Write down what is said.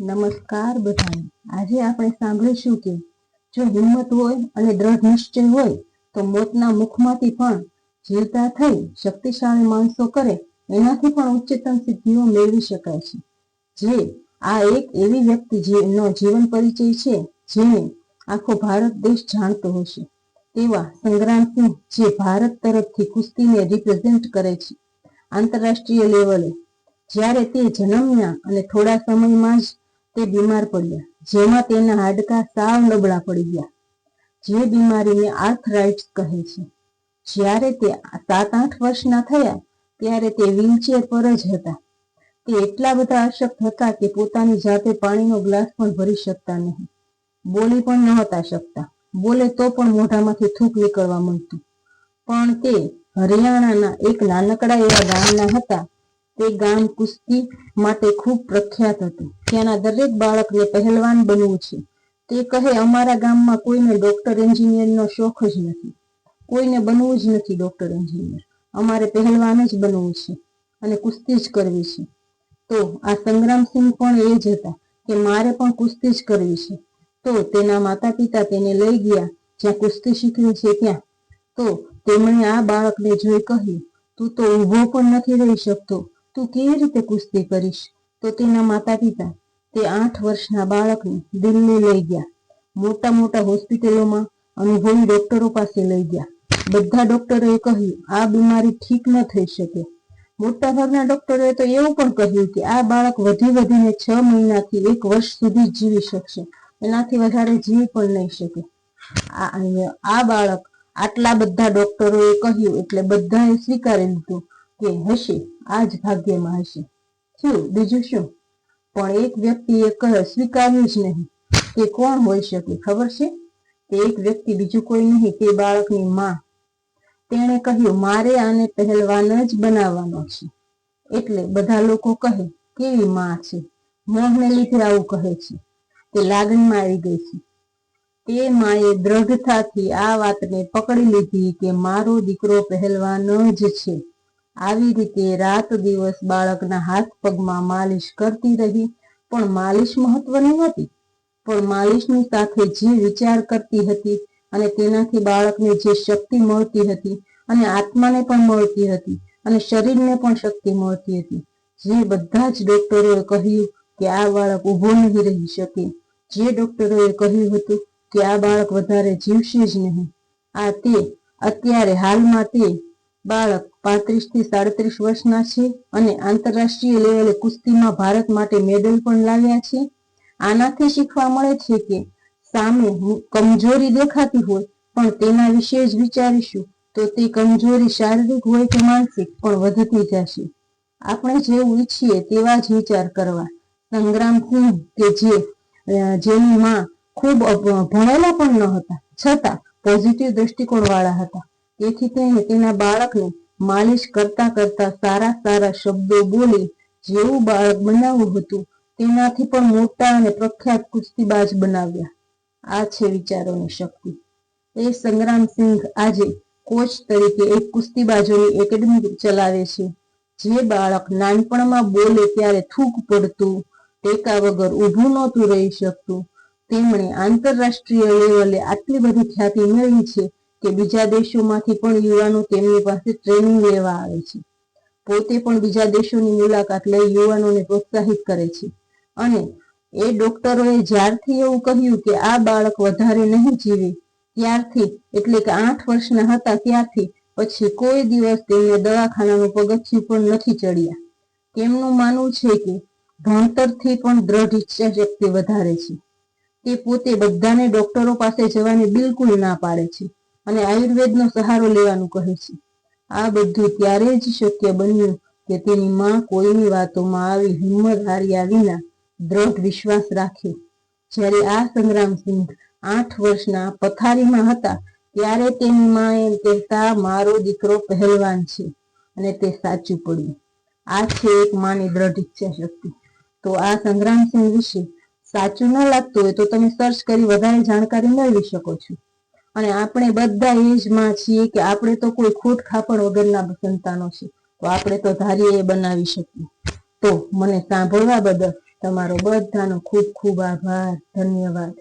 નમસ્કાર બધાને. આજે આપણે સાંભળીશું કે જો હિંમત હોય અને દ્રઢ નિશ્ચય હોય, તો મોતના મુખમાંથી પણ જીવતા થઈ શક્તિશાળી માણસો કરે, એનાથી પણ ઉચ્ચતમ સિદ્ધિઓ મેળવી શકાય છે. જે આ એક એવી વ્યક્તિ નો જીવન પરિચય છે, જેને આખો ભારત દેશ જાણતો હશે. તેવા સંગ્રામસિંહ જે ભારત તરફથી કુસ્તીને રિપ્રેઝેન્ટ કરે છે. આંતરરાષ્ટ્રીય લેવલે. જ્યારે તે જન્મ્યા અને થોડા સમયમાં જ તે બીમાર પડ્યા. જેમાં તેના હાડકા સાવ નબળા પડી ગયા. જે બીમારીને આર્થરાઇટ્સ કહે છે. જ્યારે તે સાત આઠ વર્ષના થયા, ત્યારે તે વ્હીલચેર પર જ હતા. તે એટલા બધા અશક્ત હતા કે પોતાની જાતે પાણીનો ગ્લાસ પણ ભરી શકતા નહીં. બોલી પણ નહોતા શકતા. બોલે તો પણ મોઢામાંથી થૂક નીકળવા માંડતું. પણ તે હરિયાણાના એક નાનકડા એવા ગામના હતા તે ગામ કુસ્તી માટે ખૂબ પ્રખ્યાત હતું. ત્યાંના દરેક બાળકને પહેલવાન બનવું છે. તે કહે, અમારા ગામમાં કોઈને ડોક્ટર એન્જિનિયરનો શોખ જ નથી. કોઈને બનવું જ નથી ડોક્ટર એન્જિનિયર અમારે પહેલવાન જ બનવું છે અને કુસ્તી જ કરવી છે. તો આ સંગ્રામસિંહ પણ એ જ હતા કે મારે પણ કુસ્તી જ કરવી છે. તો તેના માતા પિતા તેને લઈ ગયા, જ્યાં કુસ્તી શીખવી છે ત્યાં. તો તેમણે આ બાળકને જોઈ કહ્યું, તું તો ઊભો પણ નથી રહી શકતો. તું કેવી રીતે કુસ્તી કરીશ? તો તેના માતા પિતા, તે આઠ વર્ષના બાળકને દિલ્હી લઈ ગયા. મોટા મોટા હોસ્પિટલોમાં અનુભવી ડોક્ટરો પાસે લઈ ગયા. બધા ડોક્ટરોએ કહ્યું, આ બીમારી ઠીક ન થઈ શકે. મોટાભાગના ડોક્ટરોએ તો એવું પણ કહ્યું કે આ બાળક વધી વધીને છ મહિનાથી એક વર્ષ સુધી જીવી શકશે. એનાથી વધારે જીવી પણ નહીં શકે. આ બાળક આટલા બધા ડોક્ટરોએ કહ્યું એટલે બધાએ સ્વીકારી લીધું. કે હશે આ જ ભાગ્યમાં હશે. શું, બીજું શું? પણ એક વ્યક્તિએ સ્વીકાર્યું જ નહીં. તે કોણ હોઈ શકે, ખબર છે? તે એક વ્યક્તિ બીજું કોઈ નહીં તે બાળકની માં. તેણે કહ્યું, મારે આને પહેલવાન જ બનાવવાનો છે. એટલે બધા લોકો કહે, કેવી માં છે? મોહને લીધે આવું કહે છે. તે લાગણીમાં આવી ગઈ છે. તે માએ દ્રઢતાથી આ વાતને પકડી લીધી કે મારો દીકરો પહેલવાન જ છે. આવી રીતે રાત દિવસ બાળકના હાથ પગમાં માલિશ કરતી રહી, પણ માલિશ મહત્વની હતી પણ માલિશની સાથે જે વિચાર કરતી હતી અને તેનાથી બાળકને જે શક્તિ મળતી હતી અને આત્માને પણ મળતી હતી અને શરીરને પણ શક્તિ મળતી હતી. જે બધા જ ડોક્ટરોએ કહ્યું કે આ બાળક ઊભો નહીં રહી શકે. જે ડોક્ટરોએ કહ્યું હતું કે આ બાળક વધારે જીવશે જ નહીં. આ તે અત્યારે હાલમાં તે બાળક પાંત્રીસથી સાડત્રીસ વર્ષના છે અને આંતરરાષ્ટ્રીય લેવલે કુસ્તીમાં ભારત માટે મેડલ પણ લાવ્યા છે. આનાથી શીખવા મળે છે કે સામે કમજોરી દેખાતી હોય પણ તેના વિશે જ વિચારીશું તો તે કમજોરી શારીરિક હોય કે માનસિક પણ વધતી જશે. આપણે જેવું ઈચ્છીએ તેવા જ વિચાર કરવા. સંગ્રામસિંહ કે જે જેની માં ખૂબ ભણેલા પણ ન હતા, છતાં પોઝિટિવ દ્રષ્ટિકોણ વાળા હતા. તેથી તેણે તેના બાળકને માલિશ કરતા કરતા સારા સારા શબ્દો બોલી જેવું બાળક બનાવવું હતું, તેનાથી પણ મોટા અને પ્રખ્યાત કુસ્તીબાજ બનાવ્યા. આ છે વિચારોની શક્તિ. એ સંગ્રામસિંહ આજે કોચ તરીકે એક કુસ્તીબાજોની એકેડમી ચલાવે છે. જે બાળક નાનપણમાં બોલે ત્યારે થૂક પડતું, ટેકા વગર ઊભું નહોતું રહી શકતું. તેમણે આંતરરાષ્ટ્રીય લેવલે આટલી બધી ખ્યાતિ મેળવી છે કે બીજા દેશોમાંથી પણ યુવાનો તેમની પાસે ટ્રેનિંગ લેવા આવે છે. પોતે પણ બીજા દેશોની મુલાકાત લઈ યુવાનોને પ્રોત્સાહિત કરે છે. અને એ ડોક્ટરોએ જ્યારથી એવું કહ્યું કે આ બાળક વધારે નહીં જીવે, ત્યારથી, એટલે કે આઠ વર્ષના હતા ત્યારથી, પછી કોઈ દિવસ તેમને દવાખાનાનું પગથિયું પણ નથી ચડ્યા. તેમનું માનવું છે કે ભણતરથી પણ દ્રઢ ઈચ્છા શક્તિ વધારે છે. તે પોતે બધાને ડોક્ટરો પાસે જવાની બિલકુલ ના પાડે છે. અને આયુર્વેદનો સહારો લેવાનું કહે છે. આ બધું ત્યારે જ શક્ય બન્યું કે તેની માં કોઈની વાતોમાં આવી હિંમત હાર્યા વિના દ્રઢ વિશ્વાસ રાખ્યો જ્યારે આ સંગ્રામસિંહ આઠ વર્ષના પથારીમાં હતા, ત્યારે તેની માં એમ કહેતા, મારો દીકરો પહેલવાન છે. અને તે સાચું પડ્યું. આ છે એક માની દ્રઢ ઈચ્છા શક્તિ તો આ સંગ્રામસિંહ વિશે સાચું ન લાગતું હોય તો તમે સર્ચ કરી વધારે જાણકારી મેળવી શકો છો. અને આપણે બધા એ માં છીએ કે આપણે તો કોઈ ખોટ ખાપણ વગરના સંતાનો છે તો આપણે તો ધારીએ એ બનાવી શકીએ. તો મને સાંભળવા બદલ તમારો બધાનો ખૂબ ખૂબ આભાર. ધન્યવાદ.